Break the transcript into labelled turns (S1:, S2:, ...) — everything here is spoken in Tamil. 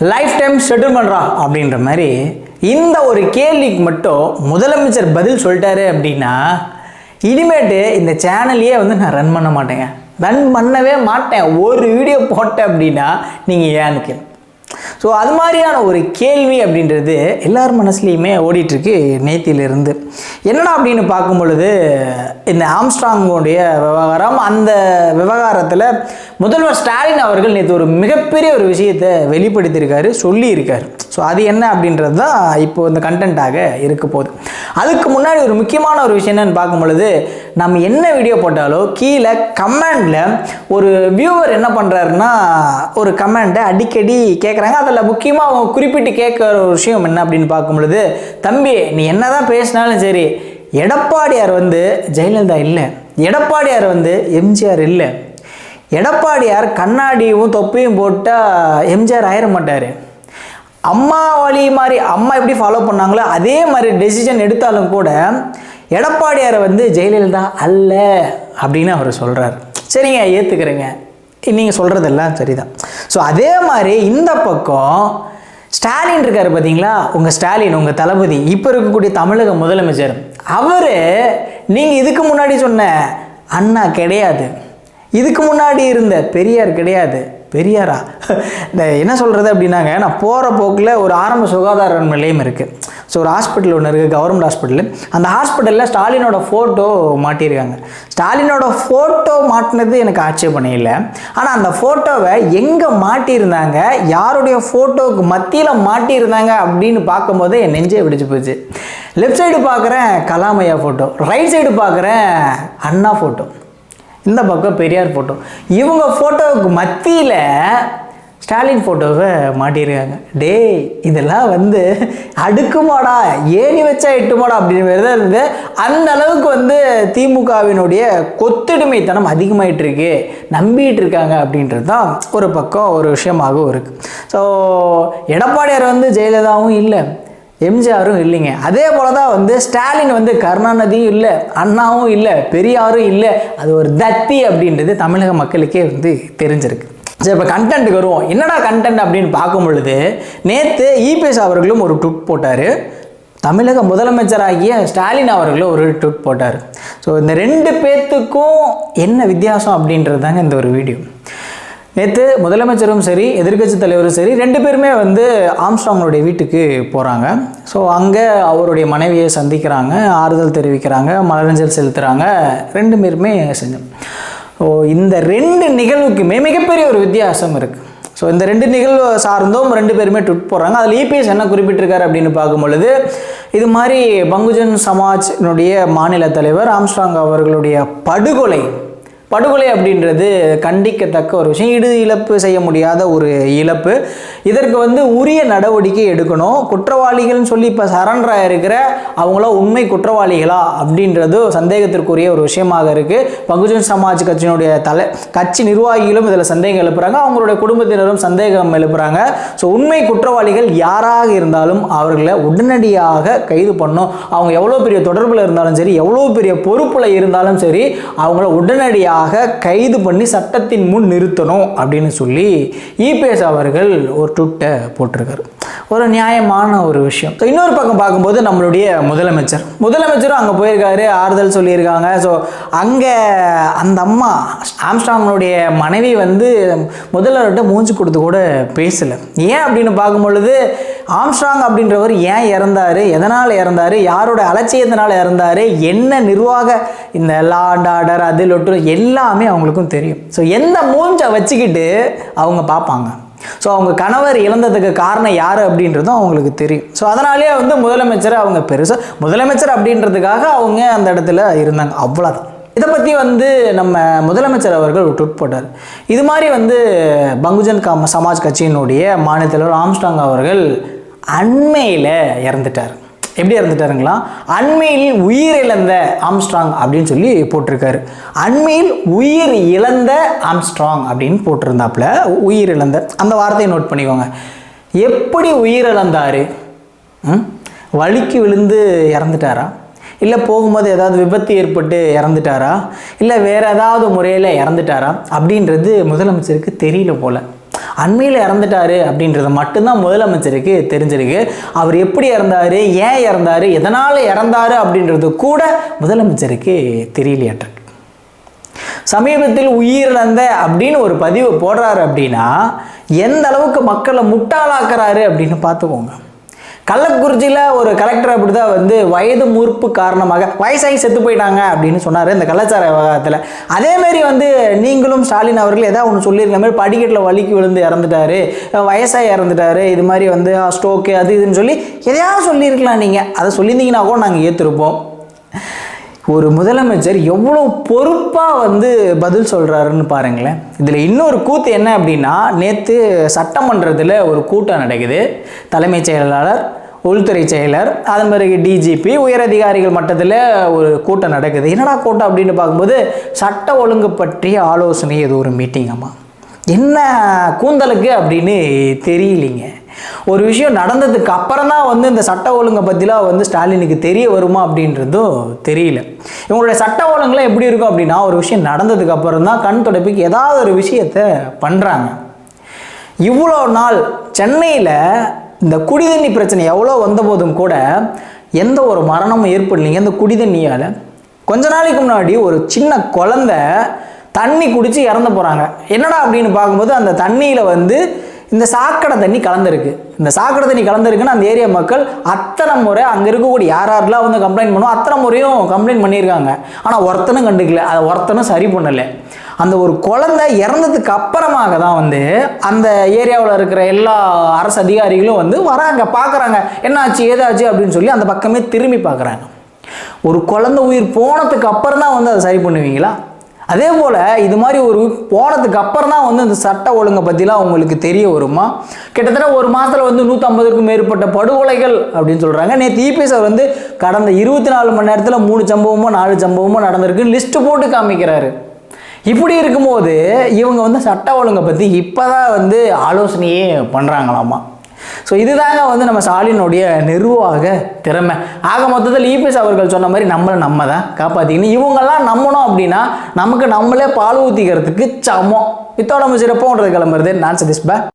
S1: லைஃப் டைம் செட்டில் பண்ணுறான் அப்படின்ற மாதிரி இந்த ஒரு கேள்விக்கு மட்டும் முதலமைச்சர் பதில் சொல்லிட்டாரு அப்படின்னா இனிமேட்டு இந்த சேனலையே வந்து நான் ரன் பண்ண மாட்டேங்க. ரன் பண்ணவே மாட்டேன். ஒரு வீடியோ போட்டேன் அப்படின்னா நீங்கள் ஏன்னு கேள்வி ஸோ அது மாதிரியான ஒரு கேள்வி அப்படின்றது எல்லார் மனசுலையுமே ஓடிட்டுருக்கு நேத்தியிலிருந்து என்னடா அப்படின்னு பார்க்கும் பொழுது இந்த ஆம்ஸ்ட்ராங்கோடைய விவகாரம் அந்த விவகாரத்தில் முதல்வர் ஸ்டாலின் அவர்கள் நேற்று ஒரு மிகப்பெரிய ஒரு விஷயத்தை வெளிப்படுத்தியிருக்காரு சொல்லியிருக்காரு. ஸோ அது என்ன அப்படின்றது தான் இப்போ இந்த கண்டென்ட்டாக இருக்க போகுது. அதுக்கு முன்னாடி ஒரு முக்கியமான ஒரு விஷயம் என்னன்னு பார்க்கும் பொழுது நம்ம என்ன வீடியோ போட்டாலோ கீழே கமெண்டில் ஒரு வியூவர் என்ன பண்ணுறாருன்னா ஒரு கமெண்ட்டை அடிக்கடி கேட்குறாங்க அதில் முக்கியமாக அவங்க குறிப்பிட்டு கேட்குற ஒரு விஷயம் என்ன அப்படின்னு பார்க்கும் பொழுது தம்பி நீ என்ன தான் பேசினாலும் சரி எடப்பாடியார் வந்து ஜெயலலிதா இல்லை. எடப்பாடியார் வந்து எம்ஜிஆர் இல்லை. எடப்பாடியார் கண்ணாடியும் தொப்பியும் போட்டால் எம்ஜிஆர் ஆயிட மாட்டார். அம்மா வழி மாதிரி அம்மா எப்படி ஃபாலோ பண்ணாங்களோ அதே மாதிரி டெசிஷன் எடுத்தாலும் கூட எடப்பாடியாரை வந்து ஜெயலலிதா அல்ல அப்படின்னு அவர் சொல்கிறார் சரிங்க ஏற்றுக்கிறேங்க நீங்கள் சொல்கிறதெல்லாம் சரிதான். ஸோ அதே மாதிரி இந்த பக்கம் ஸ்டாலின் இருக்கார் பார்த்தீங்களா உங்கள் ஸ்டாலின் உங்கள் தளபதி இப்போ இருக்கக்கூடிய தமிழக முதலமைச்சர். அவர் நீங்கள் இதுக்கு முன்னாடி சொன்ன அண்ணா கிடையாது. இதுக்கு முன்னாடி இருந்த பெரியார் கிடையாது. பெரியாரா? இந்த என்ன சொல்கிறது அப்படின்னாங்க நான் போகிற போக்கில் ஒரு ஆரம்ப சுகாதார நிலையம் இருக்குது ஸோ ஒரு ஹாஸ்பிட்டல் ஒன்று இருக்குது கவர்மெண்ட் ஹாஸ்பிட்டல் அந்த ஹாஸ்பிட்டலில் ஸ்டாலினோட ஃபோட்டோ மாட்டியிருக்காங்க. ஸ்டாலினோட ஃபோட்டோ மாட்டினது எனக்கு ஆட்சேபணம் இல்லை ஆனால் அந்த ஃபோட்டோவை எங்கே மாட்டியிருந்தாங்க யாருடைய ஃபோட்டோவுக்கு மத்தியில் மாட்டியிருந்தாங்க அப்படின்னு பார்க்கும்போது என் நெஞ்சே பிடிச்சி போச்சு. லெஃப்ட் சைடு பார்க்குறேன் கலாமையா ஃபோட்டோ ரைட் சைடு பார்க்குறேன் அண்ணா ஃபோட்டோ இந்த பக்கம் பெரியார் ஃபோட்டோ இவங்க ஃபோட்டோவுக்கு மத்தியில் ஸ்டாலின் ஃபோட்டோவை மாட்டியிருக்காங்க. டேய் இதெல்லாம் வந்து அடுக்குமாடா ஏணி வச்சா எட்டுமாடா அப்படின்னு தான் இருந்து அந்த அளவுக்கு வந்து திமுகவினுடைய கொத்தடிமைத்தனம் அதிகமாயிட்டு இருக்கு நம்பிட்டு இருக்காங்க அப்படின்றது தான் ஒரு பக்கம் ஒரு விஷயமாகவும் இருக்குது ஸோ எடப்பாடியார் வந்து ஜெயலலிதாவும் இல்லை. எம்ஜிஆரும் இல்லைங்க. அதே போல தான் வந்து ஸ்டாலின் வந்து கருணாநிதியும் இல்லை அண்ணாவும் இல்லை பெரியாரும் இல்லை அது ஒரு தத்தி அப்படின்றது தமிழக மக்களுக்கே வந்து தெரிஞ்சிருக்கு. சரி இப்போ கண்டென்ட்டுக்கு வருவோம். என்னடா கண்டென்ட் அப்படின்னு பார்க்கும் பொழுது நேற்று இபிஎஸ் அவர்களும் ஒரு ட்விட் போட்டார். தமிழக முதலமைச்சராகிய ஸ்டாலின் அவர்களும் ஒரு ட்விட் போட்டார். ஸோ இந்த ரெண்டு பேர்த்துக்கும் என்ன வித்தியாசம் அப்படின்றது தாங்க இந்த ஒரு வீடியோ நேற்று முதலமைச்சரும் சரி எதிர்க்கட்சி தலைவரும் சரி ரெண்டு பேருமே வந்து ஆம்ஸ்ட்ராங்கனுடைய வீட்டுக்கு போகிறாங்க ஸோ அங்கே அவருடைய மனைவியை சந்திக்கிறாங்க ஆறுதல் தெரிவிக்கிறாங்க மலரஞ்சல் செலுத்துகிறாங்க ரெண்டு பேருமே செஞ்சோம் ஸோ இந்த ரெண்டு நிகழ்வுக்குமே மிகப்பெரிய ஒரு வித்தியாசம் இருக்குது ஸோ இந்த ரெண்டு நிகழ்வு சார்ந்தும் ரெண்டு பேருமே ட்விட் போடுறாங்க அதில் இபிஎஸ் என்ன குறிப்பிட்டிருக்காரு அப்படின்னு பார்க்கும் பொழுது இது மாதிரி பங்குஜன் சமாஜ்னுடைய மாநில தலைவர் ஆம்ஸ்டாங் அவர்களுடைய படுகொலை படுகொலை அப்படின்றது கண்டிக்கத்தக்க ஒரு விஷயம். இடு இழப்பு செய்ய முடியாத ஒரு இழப்பு. இதற்கு வந்து உரிய நடவடிக்கை எடுக்கணும். குற்றவாளிகள்னு சொல்லி இப்போ சரண்டராக இருக்கிற அவங்கள உண்மை குற்றவாளிகளா அப்படின்றது சந்தேகத்திற்குரிய ஒரு விஷயமாக இருக்குது பகுஜன் சமாஜ் கட்சியினுடைய தலை கட்சி நிர்வாகிகளும் இதில் சந்தேகம் எழுப்புகிறாங்க அவங்களுடைய குடும்பத்தினரும் சந்தேகம் எழுப்புகிறாங்க ஸோ உண்மை குற்றவாளிகள் யாராக இருந்தாலும் அவர்களை உடனடியாக கைது பண்ணணும். அவங்க எவ்வளோ பெரிய தொடர்பில் இருந்தாலும் சரி எவ்வளோ பெரிய பொறுப்பில் இருந்தாலும் சரி அவங்கள உடனடியாக கைது பண்ணி சட்டத்தின் முன் நிறுத்தணும் அப்படின்னு சொல்லி இபிஎஸ் அவர்கள் ஒரு ட்விட்டை போட்டிருக்காரு. ஒரு நியாயமான ஒரு விஷயம். ஸோ இன்னொரு பக்கம் பார்க்கும்போது நம்மளுடைய முதலமைச்சர். முதலமைச்சரும் அங்கே போயிருக்காரு ஆறுதல் சொல்லியிருக்காங்க. ஸோ அங்கே அந்த அம்மா ஆம்ஸ்டாங்களுடைய மனைவி வந்து முதல்வர்கிட்ட மூஞ்சி கொடுத்து கூட பேசலை. ஏன் அப்படின்னு பார்க்கும்பொழுது ஆம்ஸ்ட்ராங் அப்படின்றவர் ஏன் இறந்தார்? எதனால் இறந்தாரு? யாரோட அலட்சியத்தினால் இறந்தாரு? என்ன நிர்வாக இந்த லா அண்ட் ஆர்டர் அது எல்லாமே அவங்களுக்கும் தெரியும். ஸோ எந்த மூஞ்சை வச்சுக்கிட்டு அவங்க பார்ப்பாங்க. ஸோ அவங்க கணவர் இழந்ததுக்கு காரணம் யார் அப்படின்றதும் அவங்களுக்கு தெரியும். ஸோ அதனாலே வந்து முதலமைச்சர் அவங்க பெருசாக முதலமைச்சர் அப்படின்றதுக்காக அவங்க அந்த இடத்துல இருந்தாங்க. அவ்வளோதான் இதை பற்றி வந்து நம்ம முதலமைச்சர் அவர்கள் ஒரு ட்விட் போட்டார். இது மாதிரி வந்து பங்குஜன் காம சமாஜ் கட்சியினுடைய மாநில தலைவர் ஆம்ஸ்டாங் அவர்கள் அண்மையில் இறந்துட்டார். எப்படி இறந்துட்டாருங்களா? அண்மையில் உயிர் இழந்த ஆம்ஸ்ட்ராங் அப்படின்னு சொல்லி போட்டிருக்காரு. அண்மையில் உயிர் இழந்த ஆம்ஸ்ட்ராங் அப்படின்னு போட்டிருந்தாப்புல உயிர் இழந்த அந்த வார்த்தையை நோட் பண்ணிக்கோங்க. எப்படி உயிர் இழந்தார்? ம்? வலிக்கு விழுந்து இறந்துட்டாரா? இல்லை போகும்போது ஏதாவது விபத்து ஏற்பட்டு இறந்துட்டாரா? இல்லை வேறு ஏதாவது முறையில் இறந்துட்டாரா? அப்படின்றது முதலமைச்சருக்கு தெரியல போல். அண்மையில் இறந்துட்டாரு அப்படின்றது மட்டும்தான் முதலமைச்சருக்கு தெரிஞ்சிருக்கு. அவர் எப்படி இறந்தாரு ஏன் இறந்தாரு எதனால் இறந்தாரு அப்படின்றது கூட முதலமைச்சருக்கு தெரியலையாட்டிருக்கு சமீபத்தில் உயிரிழந்த அப்படின்னு ஒரு பதிவு போடுறாரு அப்படின்னா எந்த அளவுக்கு மக்களை முட்டாளாக்குறாரு அப்படின்னு பார்த்துக்கோங்க. கள்ளக்குறிச்சியில் ஒரு கலெக்டர் அப்படி தான் வந்து வயது மூர்ப்பு காரணமாக வயசாகி செத்து போயிட்டாங்க அப்படின்னு சொன்னார் இந்த கலாச்சார விவகாரத்தில். அதேமாரி வந்து நீங்களும் ஸ்டாலின் அவர்கள் ஏதாவது ஒன்று சொல்லியிருக்க மாதிரி படிக்கட்டில் வலிக்கு விழுந்து இறந்துட்டாரு வயசாகி இறந்துட்டாரு இது மாதிரி வந்து ஸ்ட்ரோக்கு அது இதுன்னு சொல்லி எதையாவது சொல்லியிருக்கலாம் நீங்கள் அதை சொல்லியிருந்தீங்கன்னா கூட நாங்கள் ஏற்றிருப்போம் ஒரு முதலமைச்சர் எவ்வளோ பொறுப்பாக வந்து பதில் சொல்கிறாருன்னு பாருங்களேன். இதில் இன்னொரு கூத்து என்ன அப்படின்னா நேற்று சட்டமன்றத்தில் ஒரு கூட்டம் நடக்குது. தலைமைச் செயலாளர் உள்துறை செயலர் அதன் பிறகு டிஜிபி உயரதிகாரிகள் மட்டத்தில் ஒரு கூட்டம் நடக்குது. என்னடா கூட்டம் அப்படின்னு பார்க்கும்போது சட்ட ஒழுங்கு பற்றிய ஆலோசனை ஏதோ ஒரு மீட்டிங் அம்மா. என்ன கூந்தலுக்கு அப்படின்னு தெரியலிங்க. ஒரு விஷயம் நடந்ததுக்கு அப்புறம் தான் வந்து இந்த சட்ட ஒழுங்கை பற்றிலாம் வந்து ஸ்டாலினுக்கு தெரிய வருமா அப்படின்றதும் தெரியல. இவங்களுடைய சட்ட ஒழுங்குலாம் எப்படி இருக்கும் அப்படின்னா ஒரு விஷயம் நடந்ததுக்கு அப்புறம் தான் கண் தொடப்பிக்கு ஏதாவது ஒரு விஷயத்த பண்ணுறாங்க இவ்வளோ நாள் சென்னையில் இந்த குடிதண்ணி பிரச்சனை எவ்வளோ வந்தபோதும் கூட எந்த ஒரு மரணமும் ஏற்படலைங்க இந்த குடிதண்ணியால். கொஞ்ச நாளைக்கு முன்னாடி ஒரு சின்ன குழந்த தண்ணி குடித்து இறந்து போகிறாங்க என்னடா அப்படின்னு பார்க்கும்போது அந்த தண்ணியில் வந்து இந்த சாக்கடை தண்ணி கலந்துருக்கு. இந்த சாக்கடை தண்ணி கலந்துருக்குன்னு அந்த ஏரியா மக்கள் அத்தனை முறை அங்கே இருக்கக்கூடிய யார் யாரெல்லாம் வந்து கம்ப்ளைண்ட் பண்ணுவோம் அத்தனை முறையும் கம்ப்ளைண்ட் பண்ணியிருக்காங்க. ஆனால் ஒருத்தனும் கண்டுக்கல அதை ஒருத்தனும் சரி பண்ணலை. அந்த ஒரு குழந்தை இறந்ததுக்கு அப்புறமாக தான் வந்து அந்த ஏரியாவில் இருக்கிற எல்லா அரசு அதிகாரிகளும் வந்து வராங்க பார்க்குறாங்க என்னாச்சு ஏதாச்சு அப்படின்னு சொல்லி அந்த பக்கமே திரும்பி பார்க்குறாங்க ஒரு குழந்தை உயிர் போனதுக்கு அப்புறம் தான் வந்து அதை சரி பண்ணுவீங்களா? அதே போல் இது மாதிரி ஒரு போனதுக்கு அப்புறம் தான் வந்து இந்த சட்ட ஒழுங்கை பற்றிலாம் உங்களுக்கு தெரிய வருமா? கிட்டத்தட்ட ஒரு மாதத்தில் வந்து நூற்றம்பதுக்கும் மேற்பட்ட படுகொலைகள் அப்படின்னு சொல்கிறாங்க நேற்று இபிஎஸ் அவர் வந்து கடந்த இருபத்தி நாலு மணி நேரத்தில் மூணு சம்பவமோ நாலு சம்பவமோ நடந்திருக்கு லிஸ்ட்டு போட்டு காமிக்கிறாரு. இப்படி இருக்கும்போது இவங்க வந்து சட்ட ஒழுங்கை பற்றி இப்போ தான் வந்து ஆலோசனையே பண்ணுறாங்களாமா ஸோ இதுதாங்க வந்து நம்ம ஸ்டாலினுடைய நிர்வாக திறமை. ஆக மொத்தத்தில் இபிஎஸ் அவர்கள் சொன்ன மாதிரி நம்மளை நம்ம தான் காப்பாற்றிக்கணும் இவங்கெல்லாம் நம்பணும் அப்படின்னா நமக்கு நம்மளே பால் ஊற்றிக்கிறதுக்கு சமம். இத்தோட நம்ம சிறப்போன்றது கிளம்புறது. நான் சதீஷ் பா